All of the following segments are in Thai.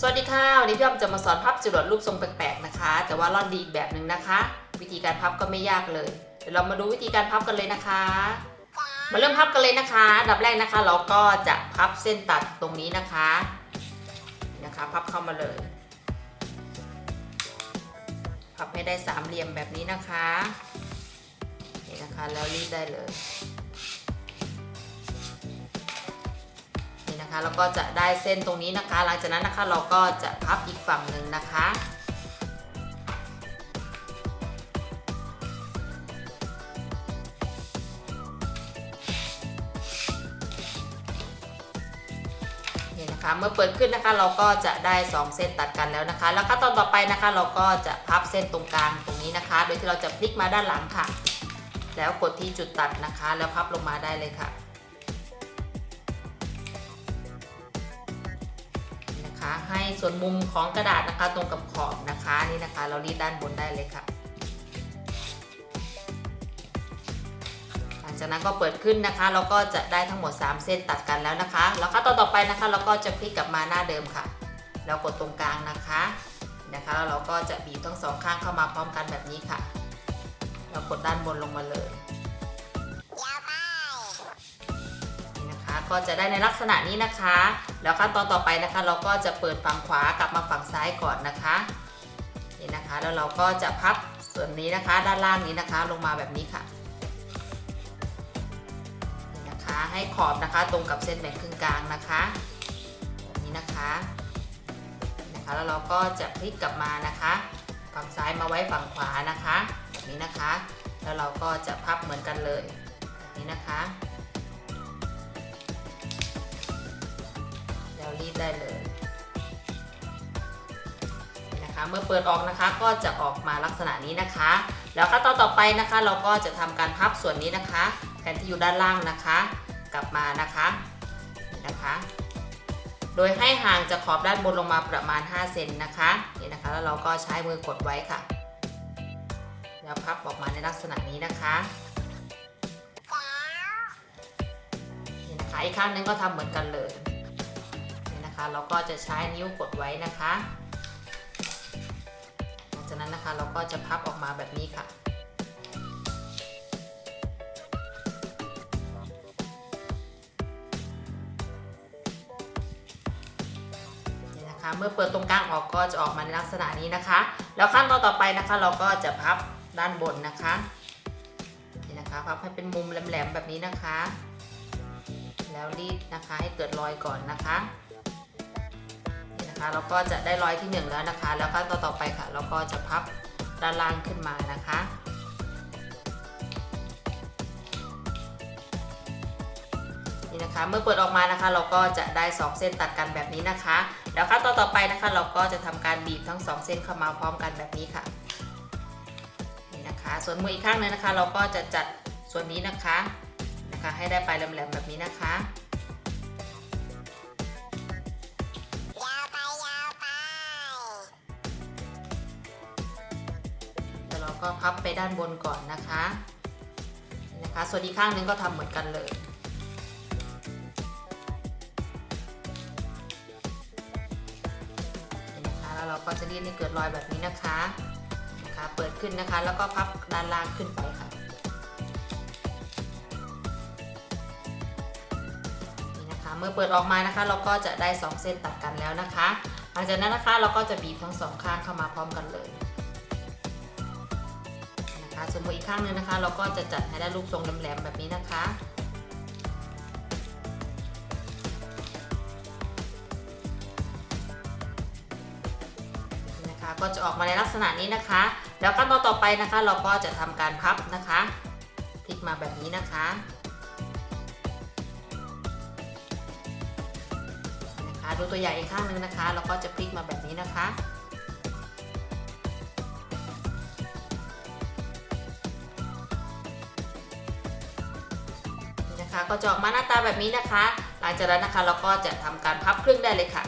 สวัสดีค่ะ วันนี้พี่อ้อมจะมาสอนพับจรวดรูปทรงแปลกๆนะคะ แต่ว่าร่อนดีอีกแบบหนึ่งนะคะ วิธีการพับก็ไม่ยากเลย เดี๋ยวเรามาดูวิธีการพับกันเลยนะคะ มาเริ่มพับกันเลยนะคะอันดับแรกนะคะ เราก็จะพับเส้นตัดตรงนี้นะคะนี่นะคะ พับเข้ามาเลย พับให้ได้สามเหลี่ยมแบบนี้นะคะนี่นะคะแล้วรีดได้เลย นะคะ แล้วก็จะได้เส้นตรงนี้นะคะ หลังจากนั้นนะคะเราก็จะพับอีกฝั่งหนึ่งนะคะนี่นะคะเมื่อเปิดขึ้นนะคะเราก็จะได้ 2 เส้นตัดกันแล้วนะคะ แล้วก็ตอนต่อไปนะคะเราก็จะพับเส้นตรงกลางตรงนี้นะคะ โดยที่เราจะพลิกมาด้านหลังค่ะ แล้วกดที่จุดตัดนะคะ แล้วพับลงมาได้เลยค่ะ ให้ส่วนมุมของกระดาษนะคะตรงกับขอบนะคะนี่นะคะ เรารีดด้านบนได้เลยค่ะ หลังจากนั้นก็เปิดขึ้นนะคะ เราก็จะได้ทั้งหมด 3 เส้นตัดกันแล้วนะคะ แล้วก็ต่อต่อไปนะคะ เราก็จะพลิกกลับมาหน้าเดิมค่ะแล้วกดตรงกลางนะคะนะคะแล้วเราก็จะบีบทั้งสองข้างเข้ามาพร้อมกันแบบนี้ค่ะแล้วกดด้านบนลงมาเลย ก็จะได้ในลักษณะนี้นะคะ แล้วขั้นตอนต่อไปนะคะ เราก็จะเปิดฝั่งขวากลับมาฝั่งซ้ายก่อนนะคะนี่นะคะ แล้วเราก็จะพับส่วนนี้นะคะ ด้านล่างนี้นะคะ ลงมาแบบนี้ค่ะนี่นะคะให้ขอบนะคะตรงกับเส้นแบ่งครึ่งกลางนะคะแบบนี้นะคะนะคะ แล้วเราก็จะพลิกกลับมานะคะ ฝั่งซ้ายมาไว้ฝั่งขวานะคะแบบนี้นะคะ แล้วเราก็จะพับเหมือนกันเลยแบบนี้นะคะ ดได้เลยนะคะเมื่อเปิดออกนะคะก็จะออกมาลักษณะนี้นะคะ แล้วขั้นตอนต่อไปนะคะ เราก็จะทำการพับส่วนนี้นะคะแผ่นที่อยู่ด้านล่างนะคะ กลับมานะคะนี่นะคะ โดยให้ห่างจากขอบด้านบนลงมาประมาณ 5 เซนนะคะนี่นะคะ แล้วเราก็ใช้มือกดไว้ค่ะ แล้วพับออกมาในลักษณะนี้นะคะนี่นะคะอีกข้างหนึงก็ทำเหมือนกันเลย นะคะเราก็จะใช้นิ้วกดไว้นะคะหลังจากนั้นนะคะเราก็จะพับออกมาแบบนี้ค่ะ นี่นะคะเมื่อเปิดตรงกลางออกก็จะออกมาในลักษณะนี้นะคะ แล้วขั้นตอนต่อไปนะคะ เราก็จะพับด้านบนนะคะนี่นะคะพับให้เป็นมุมแหลมๆแบบนี้นะคะ แล้วรีดนะคะให้เกิดรอยก่อนนะคะ นะคะเราก็จะได้รอยที่ 1 แล้วนะคะ แล้วขั้นตอนต่อไปค่ะ เราก็จะพับด้านล่างขึ้นมานะคะ นี่นะคะเมื่อเปิดออกมานะคะ เราก็จะได้ 2 เส้นตัดกันแบบนี้นะคะ แล้วขั้นตอนต่อไปนะคะ เราก็จะทำการบีบทั้ง 2 เส้นเข้ามาพร้อมกันแบบนี้ค่ะนี่นะคะ ส่วนมืออีกข้างหนึงนะคะ เราก็จะจัดส่วนนี้นะคะนะคะ ให้ได้ปลายแหลมๆแบบนี้นะคะ ก็พับไปด้านบนก่อนนะคะนะคะส่วนอีกข้างนึงก็ทำเหมือนกันเลยนะคะแล้วเราก็จะรีดให้เกิดรอยแบบนี้นะคะนะคะ เปิดขึ้นนะคะ แล้วก็พับด้านล่างขึ้นไปค่ะนี่นะคะเมื่อเปิดออกมานะคะ เราก็จะได้ 2 เส้นตัดกันแล้วนะคะ หลังจากนั้นนะคะเราก็จะบีบทั้งสองข้างเข้ามาพร้อมกันเลย มืออีกข้างหนึงนะคะ เราก็จะจัดให้ได้รูปทรงแหลมๆแบบนี้นะคะ นะคะก็จะออกมาในลักษณะนี้นะคะ แล้วขั้นตอนต่อไปนะคะ เราก็จะทำการพับนะคะพลิกมาแบบนี้นะคะนะคะดูตัวอย่างอีกข้างหนึงนะคะ เราก็จะพลิกมาแบบนี้นะคะ นะคะ ก็จะออกมาหน้าตาแบบนี้นะคะ หลังจากนั้นนะคะเราก็จะทำการพับครึ่งได้เลยค่ะ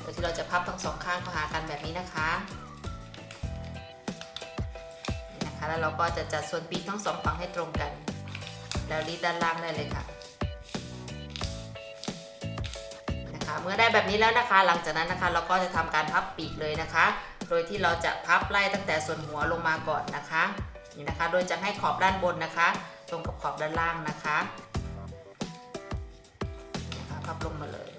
โดยที่เราจะพับทั้งสองข้างเข้าหากันแบบนี้นะคะนะคะแล้วเราก็จะจัดส่วนปีกทั้งสองฝั่งให้ตรงกัน แล้วรีดด้านล่างได้เลยค่ะนะคะเมื่อได้แบบนี้แล้วนะคะ หลังจากนั้นนะคะเราก็จะทำการพับปีกเลยนะคะ โดยที่เราจะพับไล่ตั้งแต่ส่วนหัวลงมาก่อนนะคะนี่นะคะ โดยจะให้ขอบด้านบนนะคะ ตรงกับขอบด้านล่างนะคะ พับลงมาเลย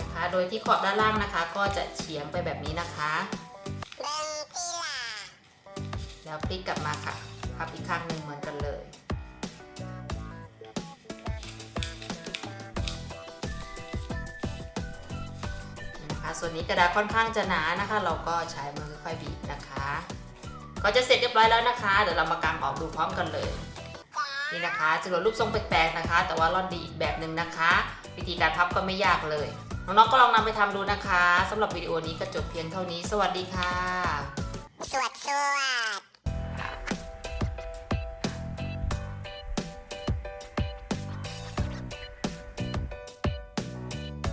นะคะ โดยที่ขอบด้านล่างนะคะ ก็จะเฉียงไปแบบนี้นะคะ แล้วพลิกกลับมาค่ะ พับอีกข้างหนึ่งเหมือนกันเลยนะคะส่วนนี้กระดาษค่อนข้างจะหนานะคะ เราก็ใช้มือค่อยๆบีบนะคะ ก็จะเสร็จเรียบร้อยแล้วนะคะ เดี๋ยวเรามากางออกดูพร้อมกันเลย นี่นะคะจะเหลือรูปทรงแปลกๆนะคะ แต่ว่าร่อนดีอีกแบบหนึ่งนะคะ วิธีการพับก็ไม่ยากเลย น้องๆก็ลองนำไปทำดูนะคะสำหรับวิดีโอนี้ก็จบเพียงเท่านี้ สวัสดีค่ะ สวดสดี